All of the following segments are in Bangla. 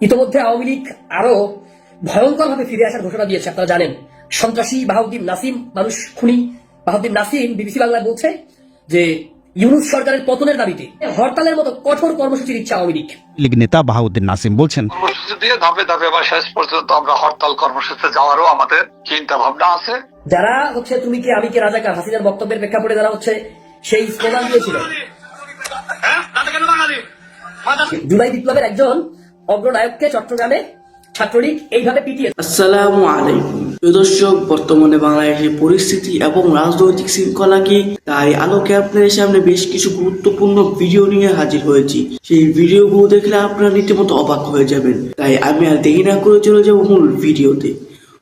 ইতোমধ্যে আওয়ামী লীগ আরও ভয়ঙ্কর ভাবে ফিরে আসার ঘোষণা দিয়েছে আপনারা জানেন। সন্ত্রাসী বাহাউদ্দিন নাসিম মানুষ খুনি বাহাউদ্দিন নাসিম বিবিসি বাংলায় বলছে যে ইউনুস সরকারের পতনের দাবিতে হরতালের মতো কঠোর কর্মসূচি দিচ্ছে আওয়ামী লীগ। লীগ নেতা বাহাউদ্দিন নাসিম বলছেন কর্মসূচি দিয়ে ধাপে ধাপে বা শেষ পর্যন্ত আমরা হরতাল কর্মসূচিতে যাওয়ারও আমাদের চিন্তা ভাবনা আছে। যারা হচ্ছে তুমি কি আমি কি রাজাকার? হাসিনার বক্তব্যের প্রেক্ষাপটে যারা হচ্ছে সেই স্লোগান দিয়েছিল। জুলাই বিপ্লবের একজন অগ্রনায়ককে চট্টগ্রামে ছাত্রলীগ এইভাবে পিটিয়ে আসসালামু আলাইকুম। দর্শক, বর্তমানে বাংলাদেশের পরিস্থিতি এবং রাজনৈতিক শৃঙ্খলা কি? তাই আলোকে আপনাদের সামনে বেশ কিছু গুরুত্বপূর্ণ ভিডিও নিয়ে হাজির হয়েছি। সেই ভিডিওগুলো দেখলে আপনারা রীতিমতো অবাক হয়ে যাবেন। তাই আমি আর দেরি না করে চলে যাব মূল ভিডিওতে।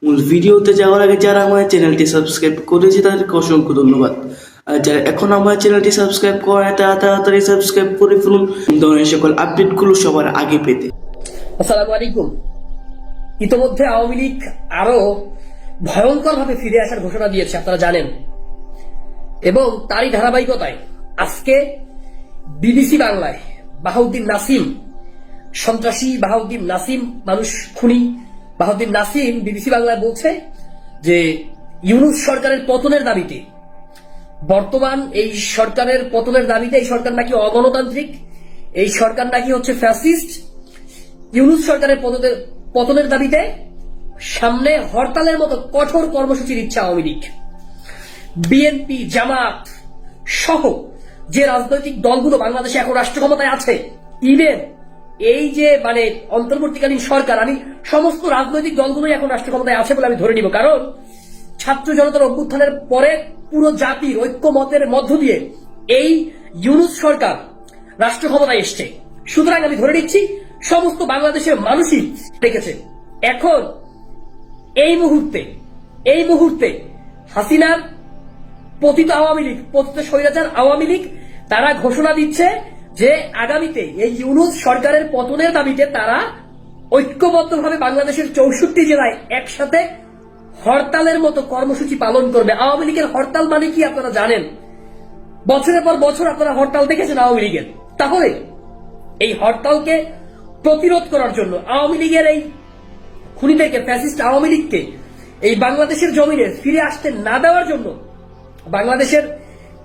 মূল ভিডিওতে যাওয়ার আগে যারা আমার চ্যানেলটি সাবস্ক্রাইব করেছে, তাদেরকে অসংখ্য ধন্যবাদ। যারা এখন আমার চ্যানেলটি সাবস্ক্রাইব করে তাড়াতাড়ি সাবস্ক্রাইব করে ফেলুন। ধরনের সকল আপডেটগুলো সবার আগে পেতে। আসসালামু আলাইকুম। ইতোমধ্যে আওয়ামী লীগ আরও ভয়ঙ্কর ভাবে ফিরে আসার ঘোষণা দিয়েছে, আপনারা জানেন। এবং তারই ধারাবাহিকতায় আজকে বিবিসি বাংলায় বাহাউদ্দিন নাসিম, সন্ত্রাসী বাহাউদ্দিন নাসিম মানুষ খুনি। বাহাউদ্দিন নাসিম বিবিসি বাংলায় বলছে যে, ইউনুস সরকারের পতনের দাবিতে বর্তমান এই সরকারের পতনের দাবিতে এই সরকার নাকি অগণতান্ত্রিক, এই সরকার নাকি হচ্ছে ফ্যাসিস্ট। ইউনুস সরকারের পতনের দাবিতে সামনে হরতালের মতো কঠোর কর্মসূচি দিচ্ছে আওয়ামী লীগ। বিএনপি, জামাত সহ যে রাজনৈতিক দলগুলো বাংলাদেশে এখন রাষ্ট্র ক্ষমতায় আছে ইভেন এই যে মানে অন্তর্বর্তীকালীন সরকার, আমি সমস্ত রাজনৈতিক দলগুলোই এখন রাষ্ট্র ক্ষমতায় আছে বলে আমি ধরে নিব। কারণ ছাত্র জনতার অভ্যুত্থানের পরে পুরো জাতির ঐক্যমতের মধ্য দিয়ে এই ইউনুস সরকার রাষ্ট্র ক্ষমতায় এসছে। সুতরাং আমি ধরে নিচ্ছি, সমস্ত বাংলাদেশের মানুষই দেখেছে। এখন এই মুহূর্তে এই মুহূর্তে হাসিনার পতিত আওয়ামী লীগ, পতিত স্বৈরাচার আওয়ামী লীগ, তারা ঘোষণা দিচ্ছে যে আগামীতে এই ইউনুস সরকারের পতনের দাবিতে তারা ঐক্যবদ্ধভাবে বাংলাদেশের চৌষট্টি জেলায় একসাথে হরতালের মতো কর্মসূচি পালন করবে। আওয়ামী লীগের হরতাল মানে কি আপনারা জানেন? বছরের পর বছর আপনারা হরতাল দেখেছেন আওয়ামী লীগের। তাহলে এই হরতালকে প্রতিরোধ করার জন্য আওয়ামী লীগের এই খুনিদেরকে, ফ্যাসিস্ট আওয়ামী লীগকে এই বাংলাদেশের জমিনে ফিরে আসতে না দেওয়ার জন্য বাংলাদেশের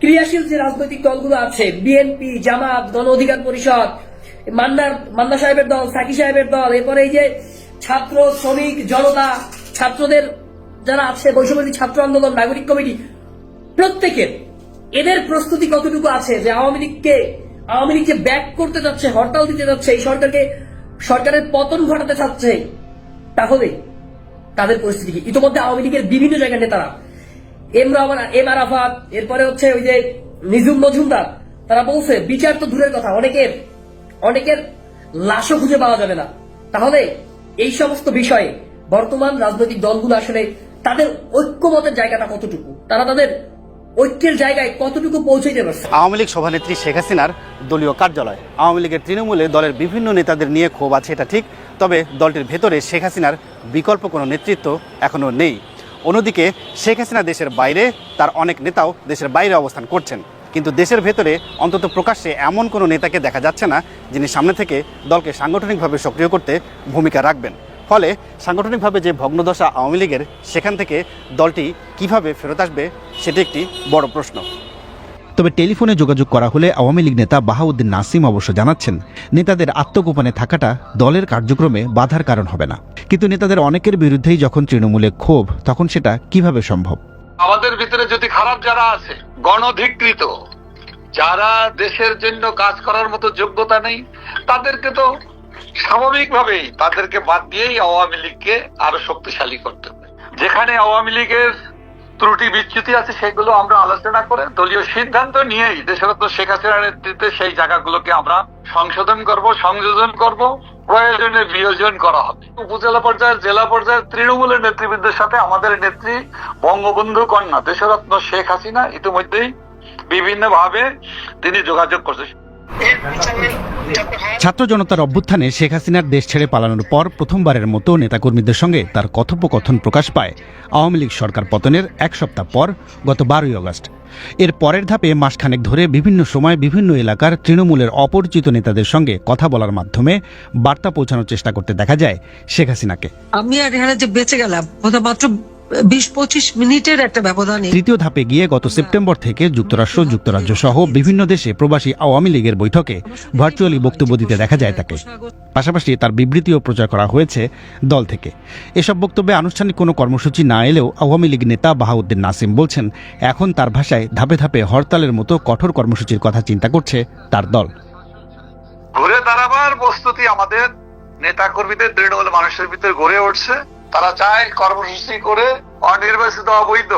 ক্রিয়াশীল যে রাজনৈতিক দলগুলো আছে বিএনপি জামাত, গণ অধিকার পরিষদ, মান্নার, মান্না সাহেবের দল, সাকি সাহেবের দল, এরপরে এই যে ছাত্র, শ্রমিক, জনতা, ছাত্রদের যারা আছে বৈষম্যী ছাত্র আন্দোলন, নাগরিক কমিটি, প্রত্যেকের এদের প্রস্তুতি কতটুকু আছে যে আওয়ামী লীগকে আওয়ামী লীগ যে ব্যাক করতে যাচ্ছে, হরতাল দিতে যাচ্ছে, এই সরকারকে, সরকারের পতন ঘটাতে চাচ্ছে, তাহলে তাদের পরিস্থিতি কি? ইতিমধ্যে আওয়ামী লীগের বিভিন্ন জায়গার নেতারা, এম রহমান এম আরাফাত, এরপরে হচ্ছে ওই যে নিজুম মজুমদার, তারা বলছে, বিচার তো দূরের কথা, অনেকের অনেকের লাশও খুঁজে পাওয়া যাবে না। তাহলে এই সমস্ত বিষয়ে বর্তমান রাজনৈতিক দলগুলো আসলে তাদের ঐক্যমতের জায়গাটা কতটুকু? তারা তাদের ঐক্যের জায়গায় কতটুকু পৌঁছাইতে পারছে? আওয়ামী লীগ সভানেত্রী শেখ হাসিনার দলীয় কার্যালয়। আওয়ামী লীগের তৃণমূলে দলের বিভিন্ন নেতাদের নিয়ে ক্ষোভ আছে, এটা ঠিক। তবে দলটির ভেতরে শেখ হাসিনার বিকল্প কোনো নেতৃত্ব এখনও নেই। অন্যদিকে, শেখ হাসিনা দেশের বাইরে, তার অনেক নেতাও দেশের বাইরে অবস্থান করছেন। কিন্তু দেশের ভেতরে অন্তত প্রকাশ্যে এমন কোনো নেতাকে দেখা যাচ্ছে না, যিনি সামনে থেকে দলকে সাংগঠনিকভাবে সক্রিয় করতে ভূমিকা রাখবেন। ফলে সাংগঠনিকভাবে যে ভগ্নদশা আওয়ামী লীগের সেখান থেকে দলটি কীভাবে ফেরত আসবে সেটি একটি বড় প্রশ্ন। তবে টেলিফোনে যোগাযোগ করা হলে আওয়ামী লীগ নেতা বাহাউদ্দিন নাসিম অবশ্য জানাচ্ছেন নেতাদের আত্মগোপনে থাকাটা দলের কার্যক্রমে বাধার কারণ হবে না। কিন্তু নেতাদের অনেকের বিরুদ্ধেই যখন তৃণমূলে ক্ষোভ তখন সেটা কীভাবে সম্ভব? আমাদের ভিতরে যদি খারাপ যারা আছে গণধিকৃত যারা দেশের জন্য কাজ করার মতো যোগ্যতা নেই তাদেরকে তো স্বাভাবিকভাবেই তাদেরকে বাদ দিয়েই আওয়ামী লীগকে আরও শক্তিশালী করতে হবে। যেখানে আওয়ামী লীগের ত্রুটি বিচ্যুতি আছে, সেগুলো আমরা আলোচনা করে দলীয় সিদ্ধান্ত নিয়েই দেশরত্ন শেখ হাসিনার নেতৃত্বে সেই জায়গাগুলোকে আমরা সংশোধন করব, সংযোজন করব, প্রয়োজনে বিয়োজন করা হবে। উপজেলা পর্যায়ের, জেলা পর্যায়ের তৃণমূলের নেতৃবৃন্দের সাথে আমাদের নেত্রী বঙ্গবন্ধু কন্যা দেশরত্ন শেখ হাসিনা ইতিমধ্যেই বিভিন্ন ভাবে তিনি যোগাযোগ করছে ছাত্র জনতার অভ্যুত্থানে শেখ হাসিনার দেশ ছেড়ে পালানোর পর প্রথমবারের মতো নেতাকর্মীদের সঙ্গে তার কথোপকথন প্রকাশ পায় আওয়ামী লীগ সরকার পতনের এক সপ্তাহ পর গত বারোই আগস্ট। এর পরের ধাপে মাসখানেক ধরে বিভিন্ন সময় বিভিন্ন এলাকার তৃণমূলের অপরিচিত নেতাদের সঙ্গে কথা বলার মাধ্যমে বার্তা পৌঁছানোর চেষ্টা করতে দেখা যায় শেখ হাসিনাকে। আমি আর এখানে যে বেঁচে গেলাম মাত্র বিশ পঁচিশ মিনিটের একটা ব্যবধানে। তৃতীয় ধাপে গিয়ে গত সেপ্টেম্বর থেকে যুক্তরাষ্ট্র যুক্তরাজ্য সহ বিভিন্ন দেশে প্রবাসী আওয়ামী লীগের বৈঠকে ভার্চুয়ালি বক্তব্য দিতে দেখা যায় তাকে। পাশাপাশি তার বিবৃতিও প্রচার করা হয়েছে দল থেকে। এসব বক্তব্যে আনুষ্ঠানিক কোনো কর্মসূচি না এলেও আওয়ামী লীগ নেতা বাহাউদ্দিন নাসিম বলছেন এখন তার ভাষায় ধাপে ধাপে হরতালের মতো কঠোর কর্মসূচির কথা চিন্তা করছে তার দল। ঘুরে দাঁড়াবার প্রস্তুতি আমাদের নেতা কর্মীদের তৃণমূল মানুষের ভিতরে গড়ে উঠছে। তারা চায় কর্মসূচি করে অনির্বাচিত অবৈধ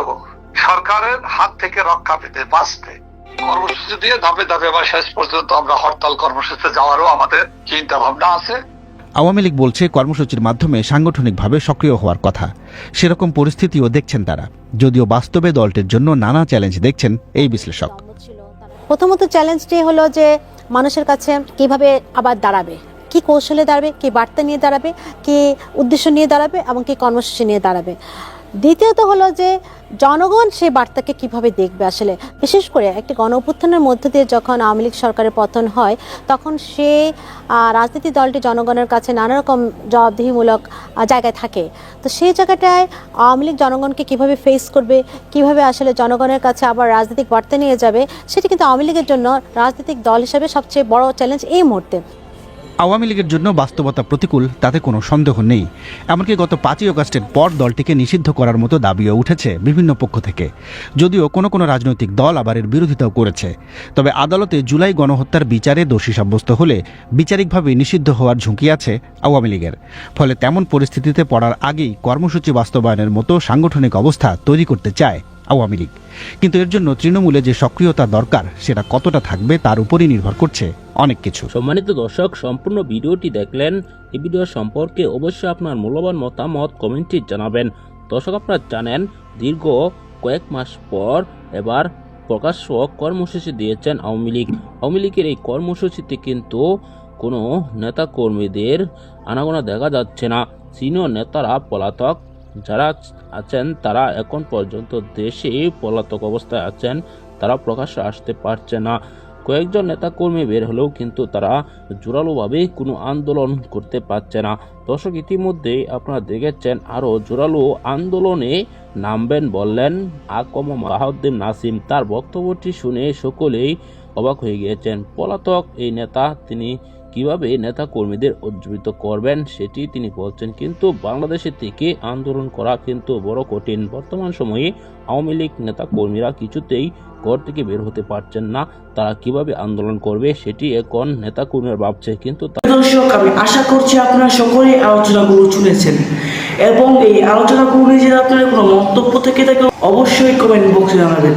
সরকারের হাত থেকে রক্ষা পেতে বাঁচতে। কর্মসূচি দিয়ে ধাপে ধাপে বা শেষ পর্যন্ত আমরা হরতাল কর্মসূচিতে যাওয়ারও আমাদের চিন্তা ভাবনা আছে। আওয়ামী লীগ বলছে কর্মসূচির মাধ্যমে সাংগঠনিকভাবে সক্রিয় হওয়ার কথা। সেরকম পরিস্থিতিও দেখছেন তারা। যদিও বাস্তবে দলটির জন্য নানা চ্যালেঞ্জ দেখছেন এই বিশ্লেষক। প্রথমত চ্যালেঞ্জটি হলো যে মানুষের কাছে কীভাবে আবার দাঁড়াবে। কি কৌশলে দাঁড়াবে, কি বার্তা নিয়ে দাঁড়াবে, কি উদ্দেশ্য নিয়ে দাঁড়াবে এবং কি কর্মসূচি নিয়ে দাঁড়াবে। দ্বিতীয়ত হলো যে, জনগণ সেই বার্তাকে কীভাবে দেখবে আসলে? বিশেষ করে একটি গণ অভ্যুত্থানের মধ্য দিয়ে যখন আওয়ামী লীগ সরকারের পতন হয়, তখন সে রাজনীতি দলটি জনগণের কাছে নানা রকম জবাবদিহিমূলক জায়গায় থাকে। তো সেই জায়গাটায় আওয়ামী লীগ জনগণকে কীভাবে ফেস করবে, কীভাবে আসলে জনগণের কাছে আবার রাজনৈতিক বার্তা নিয়ে যাবে, সেটি কিন্তু আওয়ামী লীগের জন্য রাজনৈতিক দল হিসেবে সবচেয়ে বড় চ্যালেঞ্জ এই মুহূর্তে। আওয়ামী লীগের জন্য বাস্তবতা প্রতিকূল, তাতে কোনো সন্দেহ নেই। এমনকি গত পাঁচই অগস্টের পর দলটিকে নিষিদ্ধ করার মতো দাবিও উঠেছে বিভিন্ন পক্ষ থেকে। যদিও কোনো কোনো রাজনৈতিক দল আবার এর বিরোধিতাও করেছে। তবে আদালতে জুলাই গণহত্যার বিচারে দোষী সাব্যস্ত হলে বিচারিকভাবে নিষিদ্ধ হওয়ার ঝুঁকি আছে আওয়ামী লীগের। ফলে তেমন পরিস্থিতিতে পড়ার আগেই কর্মসূচি বাস্তবায়নের মতো সাংগঠনিক অবস্থা তৈরি করতে চায় আওয়ামী লীগ। কিন্তু এর জন্য তৃণমূলে যে সক্রিয়তা দরকার, সেটা কতটা থাকবে তার উপরই নির্ভর করছে। অনেক কিছু। সম্মানিত দর্শক, সম্পূর্ণ ভিডিওটি দেখলেন, এই ভিডিও সম্পর্কে অবশ্যই আপনার মূল্যবান মতামত কমেন্টে জানাবেন। দর্শক, আপনারা জানেন, দীর্ঘ কয়েক মাস পর এবার প্রকাশ্য কর্মসূচি দিয়েছেন আওয়ামী লীগ। আওয়ামী লীগের এই কর্মসূচিতে কিন্তু কোনো নেতা কর্মীদের আনাগোনা দেখা যাচ্ছে না। সিনিয়র নেতারা পলাতক, যারা আছেন তারা এখন পর্যন্ত দেশে পলাতক অবস্থায় আছেন, তারা প্রকাশ্যে আসতে পারছে না। কয়েকজন নেতাকর্মী বের হলেও কিন্তু তারা জোরালোভাবে কোনো আন্দোলন করতে পারছে না। দর্শক ইতিমধ্যে আপনারা দেখেছেন আরও জোরালো আন্দোলনে নামবেন বললেন আকম মাহাউদ্দিন নাসিম। তার বক্তব্যটি শুনে সকলেই অবাক হয়ে গিয়েছেন। পলাতক এই নেতা, তিনি কীভাবে নেতা কর্মীদের উজ্জীবিত করবেন সেটি তিনি বলছেন, কিন্তু বাংলাদেশের থেকে আন্দোলন করা কিন্তু বড় কঠিন। বর্তমান সময়ে আওয়ামী লীগ নেতা কর্মীরা কিছুতেই ঘর থেকে বের হতে পারছেন না। তারা কীভাবে আন্দোলন করবে সেটি এখন নেতা কর্মীরা ভাবছে, কিন্তু দর্শক, আমি আশা করছি আপনারা সকলেই আলোচনাগুলো শুনেছেন এবং এই আলোচনাগুলো নিয়ে যদি আপনাদের কোনো মন্তব্য থেকে থাকে অবশ্যই কমেন্ট বক্সে জানাবেন।